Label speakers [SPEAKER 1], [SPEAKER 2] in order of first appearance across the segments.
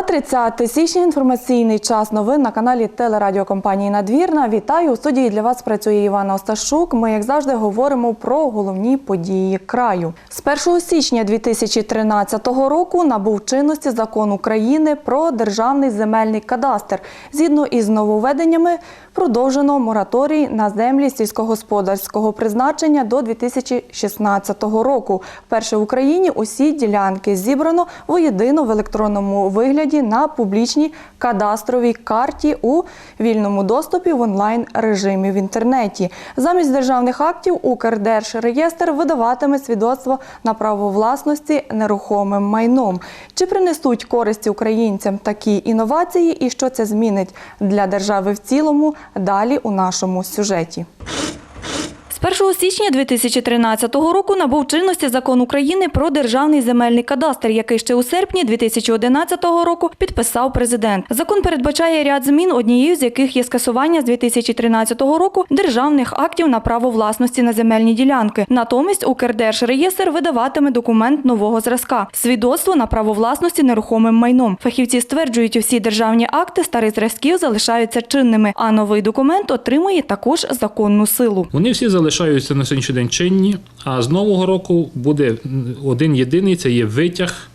[SPEAKER 1] Середа, 30 січня, інформаційний час новин на каналі телерадіокомпанії Надвірна. Вітаю у студії для вас працює Івана Осташук. Ми, як завжди, говоримо про головні події краю. З 1 січня 2013 року набув чинності закон України про державний земельний кадастр. Згідно із нововведеннями, продовжено мораторій на землі сільськогосподарського призначення до 2016 року. Вперше в Україні усі ділянки зібрано воєдино в електронному вигляді на публічній кадастровій карті у вільному доступі в онлайн режимі в інтернеті. Замість державних актів Укрдержреєстр видаватиме свідоцтво на право власності нерухомим майном. Чи принесуть користі українцям такі інновації і що це змінить для держави в цілому? Далі у нашому сюжеті. З 1 січня 2013 року набув чинності закон України про державний земельний кадастр, який ще у серпні 2011 року підписав президент. Закон передбачає ряд змін, однією з яких є скасування з 2013 року державних актів на право власності на земельні ділянки. Натомість Укрдержреєстр видаватиме документ нового зразка свідоцтво на право власності нерухомим майном. Фахівці стверджують, усі державні акти старих зразків залишаються чинними, а новий документ отримує також законну силу.
[SPEAKER 2] Вони всі залишаються на сьогоднішній день чинні, а з нового року буде один єдиний це є витяг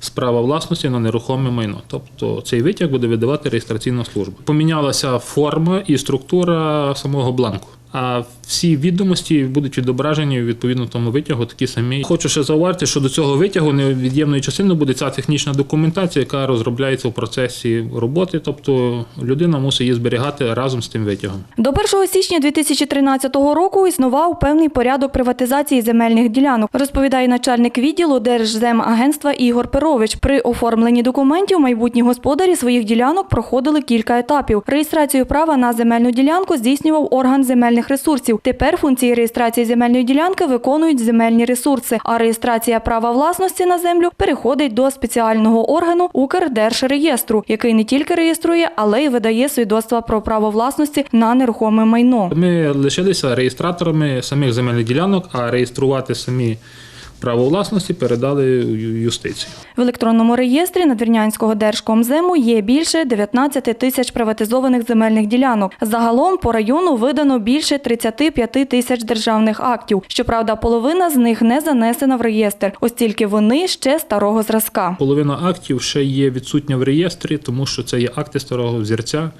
[SPEAKER 2] з права власності на нерухоме майно. Тобто цей витяг буде видавати реєстраційна служба. Помінялася форма і структура самого бланку. А всі відомості будуть відображені відповідно тому витягу, такі самі. Хочу ще зауважити, що до цього витягу невід'ємною частиною буде ця технічна документація, яка розробляється в процесі роботи. Тобто людина мусить її зберігати разом з тим витягом.
[SPEAKER 1] До 1 січня 2013 року існував певний порядок приватизації земельних ділянок, розповідає начальник відділу Держземагентства Ігор Перович. При оформленні документів майбутні господарі своїх ділянок проходили кілька етапів. Реєстрацію права на земельну ділянку здійснював орган земельних ресурсів. Тепер функції реєстрації земельної ділянки виконують земельні ресурси, а реєстрація права власності на землю переходить до спеціального органу Укрдержреєстру, який не тільки реєструє, але й видає свідоцтва про право власності на нерухоме майно.
[SPEAKER 2] Ми лишилися реєстраторами самих земельних ділянок, а реєструвати самі право власності передали юстицію.
[SPEAKER 1] В електронному реєстрі Надвірнянського держкомзему є більше 19 тисяч приватизованих земельних ділянок. Загалом по району видано більше 35 тисяч державних актів. Щоправда, половина з них не занесена в реєстр, оскільки вони ще старого зразка.
[SPEAKER 2] Половина актів ще є відсутня в реєстрі, тому що це є акти старого взірця,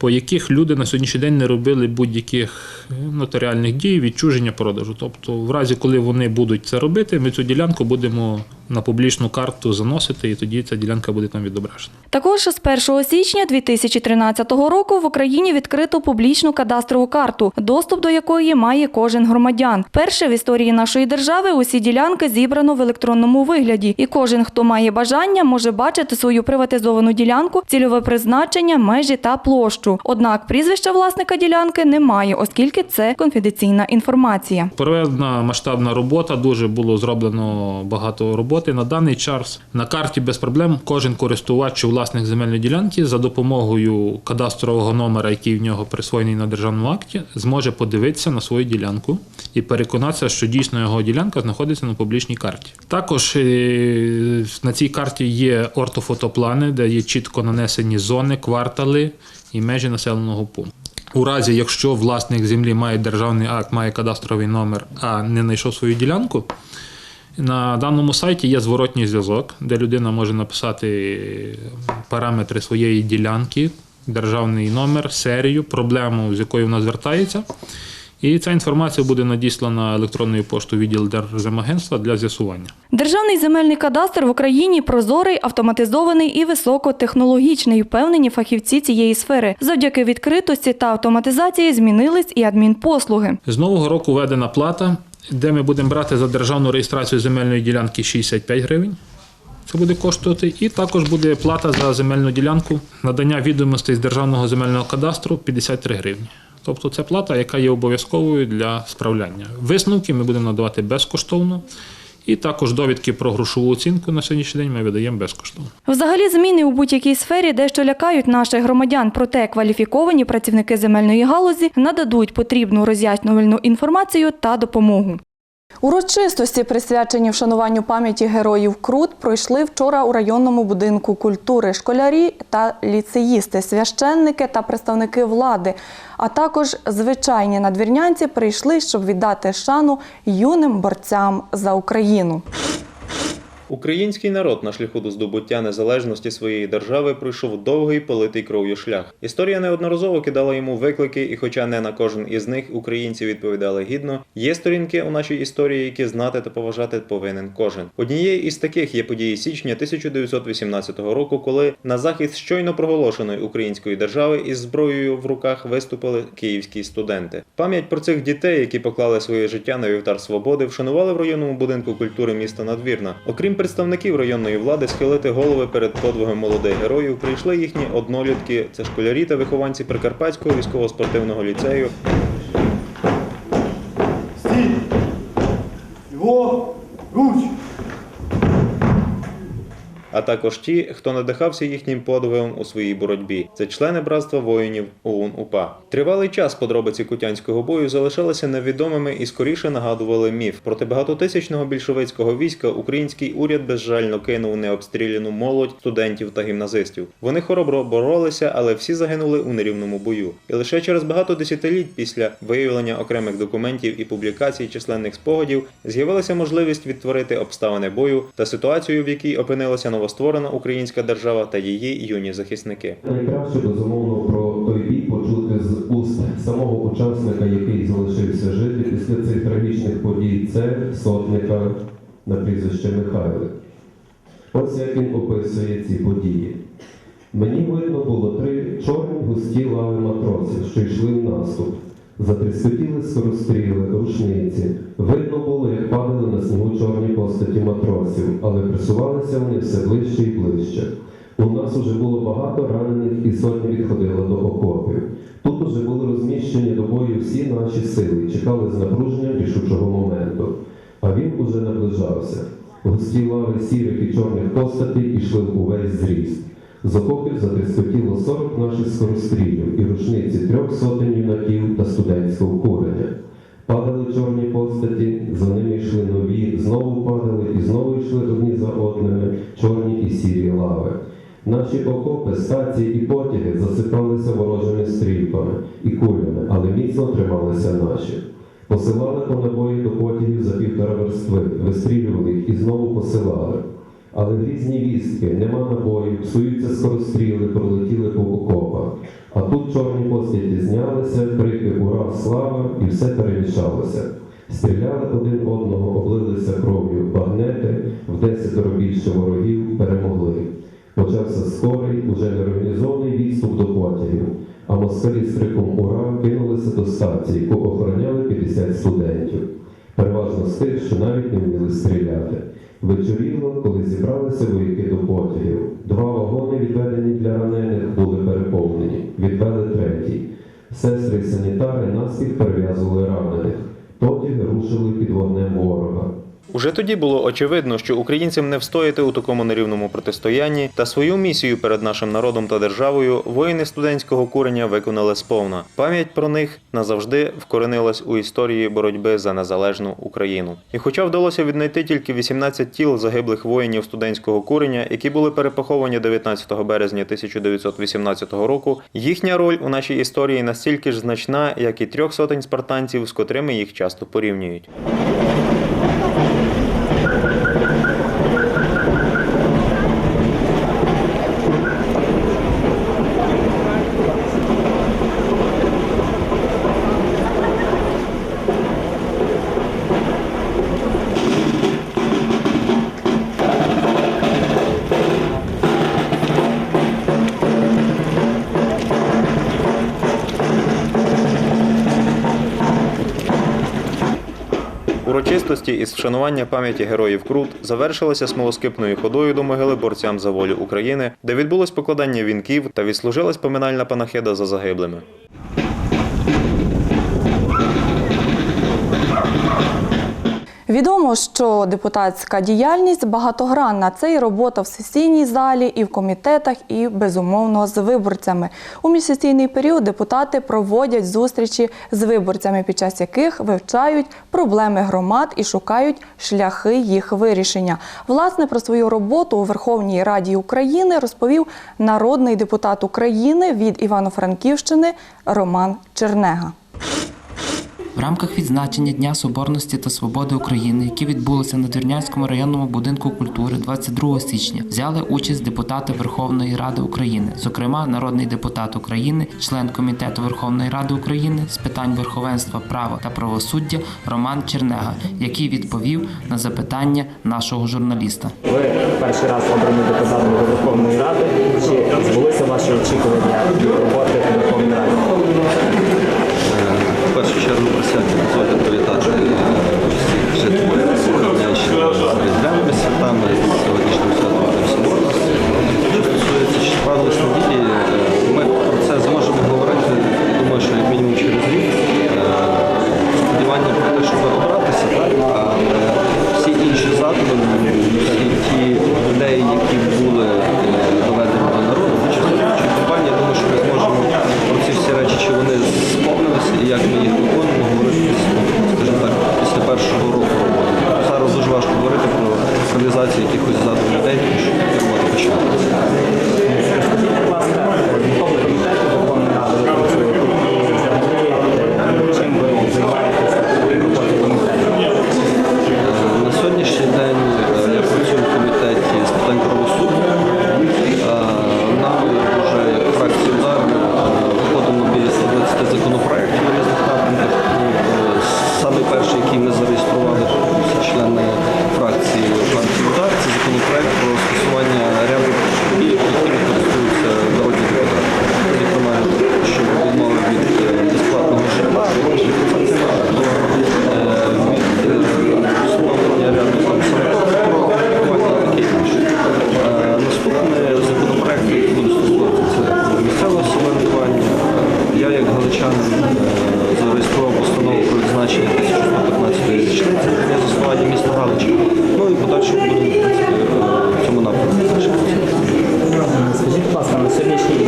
[SPEAKER 2] по яких люди на сьогоднішній день не робили будь-яких е, нотаріальних дій, відчуження продажу. Тобто, в разі, коли вони будуть це робити, ми цю ділянку будемо на публічну карту заносити, і тоді ця ділянка буде там відображена.
[SPEAKER 1] Також з 1 січня 2013 року в Україні відкрито публічну кадастрову карту, доступ до якої має кожен громадян. Перше в історії нашої держави усі ділянки зібрано в електронному вигляді, і кожен, хто має бажання, може бачити свою приватизовану ділянку, цільове призначення, межі та площу. Однак прізвища власника ділянки немає, оскільки це конфіденційна інформація.
[SPEAKER 2] Проведена масштабна робота, дуже було зроблено багато роботи. На даний час на карті без проблем кожен користувач чи власник земельної ділянки за допомогою кадастрового номера, який в нього присвоєний на державному акті, зможе подивитися на свою ділянку і переконатися, що дійсно його ділянка знаходиться на публічній карті. Також е, на цій карті є ортофотоплани, де є чітко нанесені зони, квартали і межі населеного пункту. У разі, якщо власник землі має державний акт, має кадастровий номер, а не знайшов свою ділянку, на даному сайті є зворотній зв'язок, де людина може написати параметри своєї ділянки, державний номер, серію, проблему, з якою вона звертається. І ця інформація буде надіслана електронною поштою відділ Держземагентства для з'ясування.
[SPEAKER 1] Державний земельний кадастр в Україні прозорий, автоматизований і високотехнологічний, впевнені фахівці цієї сфери. Завдяки відкритості та автоматизації змінились і адмінпослуги.
[SPEAKER 2] З нового року введена плата, де ми будемо брати за державну реєстрацію земельної ділянки 65 гривень. Це буде коштувати. І також буде плата за земельну ділянку, надання відомостей з державного земельного кадастру 53 гривні. Тобто це плата, яка є обов'язковою для справляння. Висновки ми будемо надавати безкоштовно. І також довідки про грошову оцінку на сьогоднішній день ми видаємо безкоштовно.
[SPEAKER 1] Взагалі, зміни у будь-якій сфері дещо лякають наших громадян. Проте кваліфіковані працівники земельної галузі нададуть потрібну роз'яснювальну інформацію та допомогу. Урочистості, присвячені вшануванню пам'яті героїв Крут, пройшли вчора у районному будинку культури школярі та ліцеїсти, священники та представники влади, а також звичайні надвірнянці прийшли, щоб віддати шану юним борцям за Україну.
[SPEAKER 3] Український народ на шляху до здобуття незалежності своєї держави пройшов довгий политий кров'ю шлях. Історія неодноразово кидала йому виклики, і хоча не на кожен із них українці відповідали гідно, є сторінки у нашій історії, які знати та поважати повинен кожен. Однією із таких є події січня 1918 року, коли на захист щойно проголошеної української держави із зброєю в руках виступили київські студенти. Пам'ять про цих дітей, які поклали своє життя на вівтар свободи, вшанували в районному будинку культури міста Надвірна. Окрім представників районної влади, схилити голови перед подвигом молодих героїв прийшли їхні однолітки. Це школярі та вихованці Прикарпатського військово-спортивного ліцею
[SPEAKER 4] Стій! Його руч!
[SPEAKER 3] А також ті, хто надихався їхнім подвигом у своїй боротьбі. Це члени братства воїнів ОУН УПА. Тривалий час подробиці кутянського бою залишалися невідомими і скоріше нагадували міф. Проти багатотисячного більшовицького війська український уряд безжально кинув необстріляну молодь студентів та гімназистів. Вони хоробро боролися, але всі загинули у нерівному бою. І лише через багато десятиліть після виявлення окремих документів і публікацій численних спогадів з'явилася можливість відтворити обставини бою та ситуацію, в якій опинилася новостворена українська держава та її юні захисники.
[SPEAKER 5] Найкраще безумовно про той бій почути з уст самого учасника, який залишився жити після цих трагічних подій. Це сотника на прізвище Михайлик. Ось як він описує ці події. Мені видно було три чорні густі лави матросів, що йшли в наступ. Затріскотіли скоростріли, рушниці. Видно було, як падали на снігу чорні постаті матросів, але присувалися вони все ближче і ближче. У нас уже було багато ранених і сотні відходило до окопів. Тут уже були розміщені до бою всі наші сили, чекали з напруженням рішучого моменту. А він уже наближався. Густі лави сірих і чорних постатей пішли в увесь зріст. З окопів затріскотіло 40 наших скорострілів і рушниці трьох сотень юнаків та студентського куреня. Падали чорні постаті, за ними йшли нові, знову падали і знову йшли одні за одними чорні і сірі лави. Наші окопи, стації і потяги засипалися ворожими стрілками і кулями, але міцно трималися наші. Посилали по набої до потягів за півтора верстви, вистрілювали їх і знову посилали. Але різні вістки, нема набоїв, псуються скоростріли, пролетіли по окопах. А тут чорні постаті знялися, крики Ура, слава, і все перемішалося. Стріляли один одного, облилися кров'ю, багнети, в десятеро більше ворогів перемогли. Почався скорий, уже неорганізований відступ до потягів, а москалі з криком Ура кинулися до стації, яку охороняли 50 студентів, переважно з тих, що навіть не вміли стріляти. Вечоріло, коли зібралися вояки до потягів. Два вагони, відведені для ранених, були переповнені. Відвели третій. Сестри і санітари наспіх перев'язували ранених. Потяги рушили під вогнем ворога.
[SPEAKER 3] Уже тоді було очевидно, що українцям не встояти у такому нерівному протистоянні, та свою місію перед нашим народом та державою воїни студентського курення виконали сповна. Пам'ять про них назавжди вкоренилась у історії боротьби за незалежну Україну. І хоча вдалося віднайти тільки 18 тіл загиблих воїнів студентського курення, які були перепоховані 19 березня 1918 року, їхня роль у нашій історії настільки ж значна, як і трьох сотень спартанців, з котрими їх часто порівнюють. Урочистості із вшанування пам'яті героїв Крут завершилася смолоскипною ходою до могили борцям за волю України, де відбулось покладання вінків та відслужилась поминальна панахида за загиблими.
[SPEAKER 1] Відомо, що депутатська діяльність багатогранна. Це і робота в сесійній залі, і в комітетах, і безумовно з виборцями. У місяційний період депутати проводять зустрічі з виборцями, під час яких вивчають проблеми громад і шукають шляхи їх вирішення. Власне про свою роботу у Верховній Раді України розповів народний депутат України від Івано-Франківщини Роман Чернега.
[SPEAKER 6] В рамках відзначення Дня Соборності та Свободи України, які відбулися на Двірнянському районному будинку культури 22 січня, взяли участь депутати Верховної Ради України, зокрема, народний депутат України, член комітету Верховної Ради України з питань верховенства права та правосуддя Роман Чернега, який відповів на запитання нашого журналіста.
[SPEAKER 7] Ви перший раз обрані депутатом Верховної Ради. Чи збулися ваші очікування роботи?
[SPEAKER 8] певно, що дії ми про це зможемо говорити, думаю, що як мінімум через рік. Сподівання про те, що
[SPEAKER 7] сьогоднішній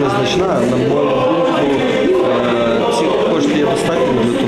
[SPEAKER 8] незначна, на мою думку, е, цих коштів є достатньо.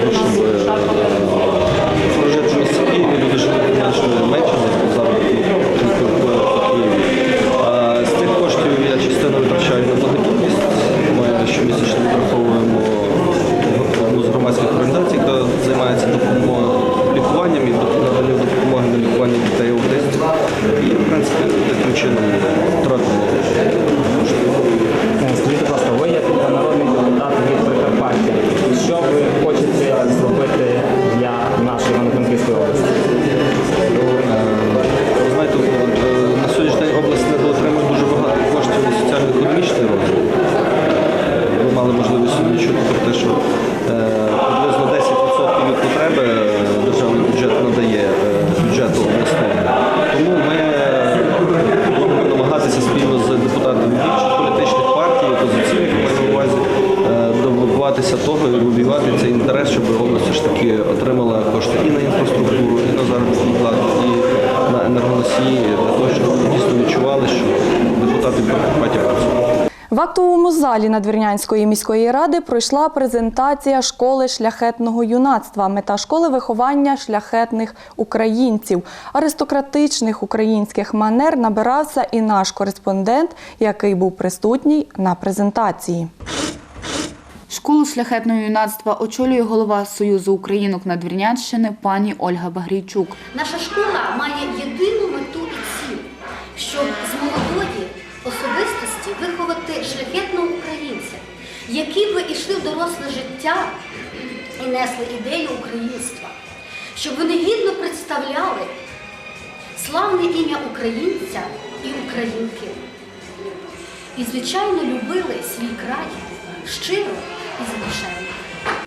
[SPEAKER 1] Актовому залі Надвірнянської міської ради пройшла презентація школи шляхетного юнацтва. Мета школи виховання шляхетних українців. Аристократичних українських манер набирався і наш кореспондент, який був присутній на презентації.
[SPEAKER 9] Школу шляхетного юнацтва очолює голова Союзу українок Надвірнянщини пані Ольга Багрійчук.
[SPEAKER 10] Наша школа має єдину мету і ціль, щоб з які б йшли в доросле життя і несли ідею українства, щоб вони гідно представляли славне ім'я українця і українки. І, звичайно, любили свій край щиро і задушевно.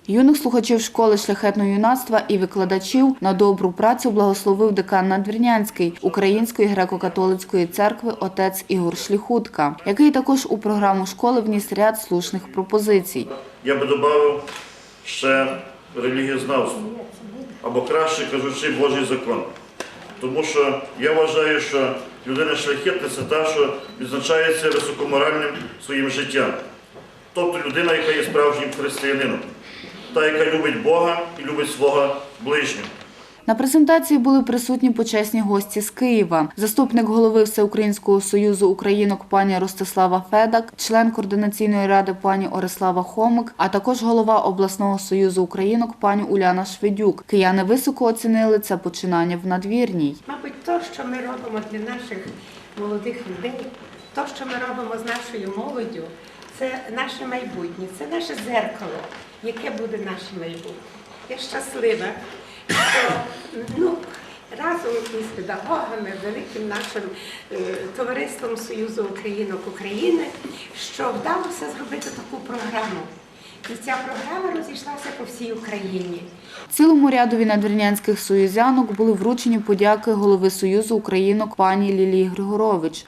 [SPEAKER 9] Юних слухачів школи шляхетного юнацтва і викладачів на добру працю благословив декан Надвірнянський Української греко-католицької церкви отець Ігор Шліхутка, який також у програму школи вніс ряд слушних пропозицій.
[SPEAKER 11] Я би додав ще релігієзнавство, або краще кажучи, Божий закон. Тому що я вважаю, що людина шляхетна це та, що відзначається високоморальним своїм життям. Тобто людина, яка є справжнім християнином, та, яка любить Бога і любить свого ближнього.
[SPEAKER 9] На презентації були присутні почесні гості з Києва, заступник голови Всеукраїнського союзу українок пані Ростислава Федак, член координаційної ради пані Орислава Хомик, а також голова обласного союзу українок пані Уляна Шведюк. Кияни високо оцінили це починання в надвірній.
[SPEAKER 12] Мабуть, то, що ми робимо для наших молодих людей, то, що ми робимо з нашою молоддю, це наше майбутнє, це наше зеркало, яке буде наше майбутнє. Я щаслива, що ну, разом із педагогами, великим нашим е, товариством Союзу Українок України, що вдалося зробити таку програму. І ця програма розійшлася по всій Україні.
[SPEAKER 9] Цілому рядові надвірнянських союзянок були вручені подяки голови Союзу українок пані Лілії Григорович.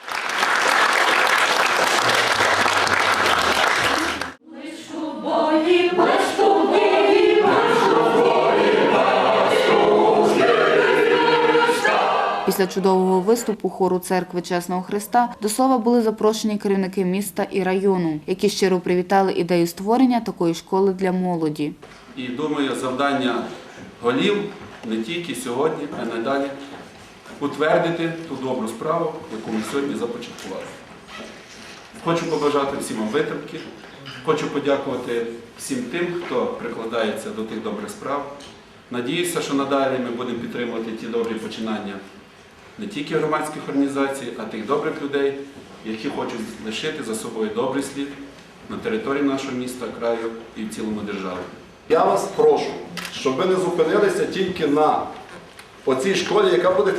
[SPEAKER 9] Після чудового виступу хору церкви Чесного Христа до слова були запрошені керівники міста і району, які щиро привітали ідею створення такої школи для молоді.
[SPEAKER 13] І думаю, завдання голів не тільки сьогодні, а й надалі утвердити ту добру справу, яку ми сьогодні започаткували. Хочу побажати всім вам витримки, хочу подякувати всім тим, хто прикладається до тих добрих справ. Надіюся, що надалі ми будемо підтримувати ті добрі починання не тільки громадських організацій, а тих добрих людей, які хочуть лишити за собою добрий слід на території нашого міста, краю і в цілому держави.
[SPEAKER 14] Я вас прошу, щоб ви не зупинилися тільки на оцій школі, яка буде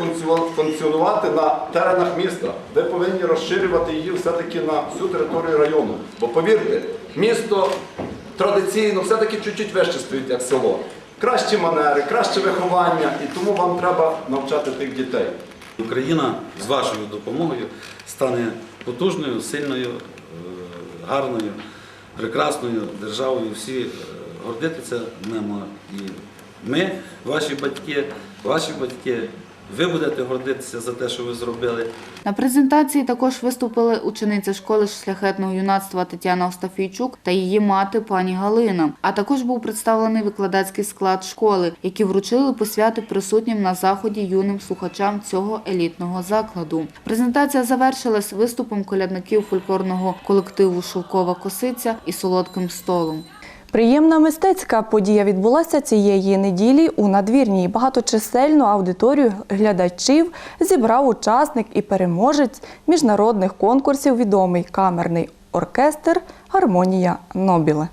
[SPEAKER 14] функціонувати на теренах міста. Ви повинні розширювати її все-таки на всю територію району. Бо повірте, місто традиційно все-таки чуть-чуть вище стоїть, як село. Кращі манери, краще виховання, і тому вам треба навчати тих дітей.
[SPEAKER 8] Україна з вашою допомогою стане потужною, сильною, е, гарною, прекрасною державою. Всі е, гордитися маємо і ми, ваші батьки, ваші батьки. Ви будете гордитися за те, що ви зробили.
[SPEAKER 9] На презентації також виступили учениця школи шляхетного юнацтва Тетяна Остафійчук та її мати пані Галина. А також був представлений викладацький склад школи, які вручили посвяти присутнім на заході юним слухачам цього елітного закладу. Презентація завершилась виступом колядників фольклорного колективу Шовкова косиця і солодким столом.
[SPEAKER 1] Приємна мистецька подія відбулася цієї неділі у надвірній. Багаточисельну аудиторію глядачів зібрав учасник і переможець міжнародних конкурсів відомий камерний оркестр Гармонія Нобіле.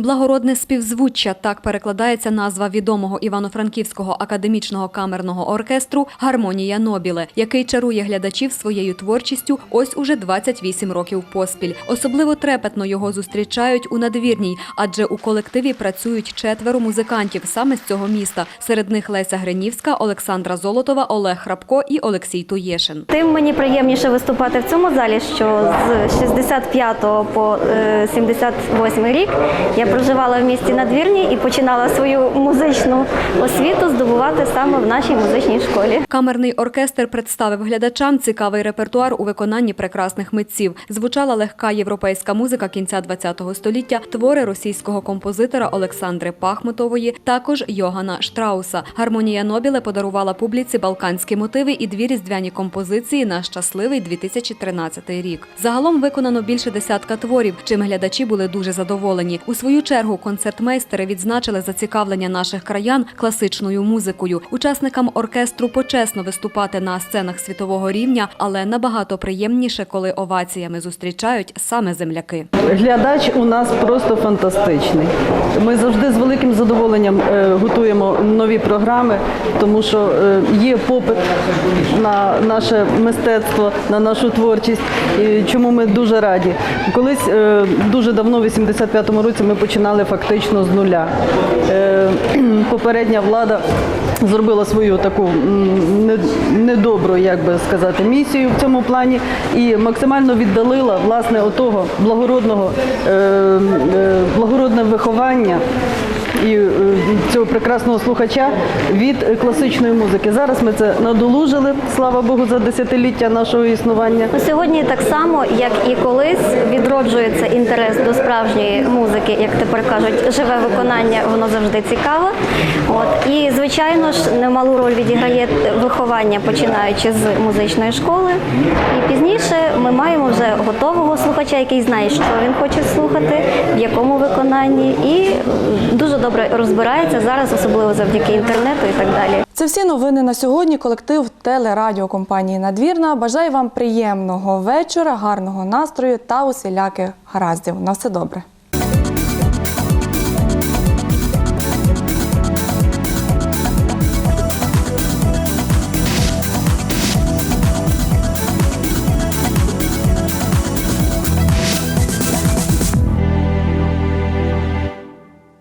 [SPEAKER 15] Благородне співзвуччя так перекладається назва відомого івано-франківського академічного камерного оркестру Гармонія Нобіле, який чарує глядачів своєю творчістю ось уже 28 років поспіль. Особливо трепетно його зустрічають у надвірній, адже у колективі працюють четверо музикантів саме з цього міста. Серед них Леся Гринівська, Олександра Золотова, Олег Храпко і Олексій Туєшин.
[SPEAKER 16] Тим мені приємніше виступати в цьому залі, що з 65 по е, 78 рік я проживала в місті Надвірні і починала свою музичну освіту здобувати саме в нашій музичній школі.
[SPEAKER 15] Камерний оркестр представив глядачам цікавий репертуар у виконанні прекрасних митців. Звучала легка європейська музика кінця ХХ століття, твори російського композитора Олександри Пахмутової, також Йогана Штрауса. Гармонія Нобіле подарувала публіці балканські мотиви і дві різдвяні композиції на щасливий 2013 рік. Загалом виконано більше десятка творів, чим глядачі були дуже задоволені. У свою чергу концертмейстери відзначили зацікавлення наших краян класичною музикою. Учасникам оркестру почесно виступати на сценах світового рівня, але набагато приємніше, коли оваціями зустрічають саме земляки.
[SPEAKER 17] Глядач у нас просто фантастичний. Ми завжди з великим задоволенням е, готуємо нові програми, тому що е, є попит на наше мистецтво, на нашу творчість, чому ми дуже раді. Колись е, дуже давно, в 85-му році, ми починали фактично з нуля. Е, Попередня влада зробила свою таку недобру, як би сказати, місію в цьому плані і максимально віддалила власне отого благородного е, е, благородне виховання. І е, цього прекрасного слухача від класичної музики. Зараз ми це надолужили, слава Богу, за десятиліття нашого існування.
[SPEAKER 16] Сьогодні так само, як і колись, відроджується інтерес до справжньої музики, як тепер кажуть, живе виконання, воно завжди цікаве. От і звичайно ж немалу роль відіграє виховання, починаючи з музичної школи. І пізніше ми маємо вже готового слухача, який знає, що він хоче слухати, в якому виконанні, і дуже добре розбирається зараз, особливо завдяки інтернету і так далі.
[SPEAKER 1] Це всі новини на сьогодні. Колектив телерадіокомпанії Надвірна бажає вам приємного вечора, гарного настрою та усіляких гараздів. На все добре.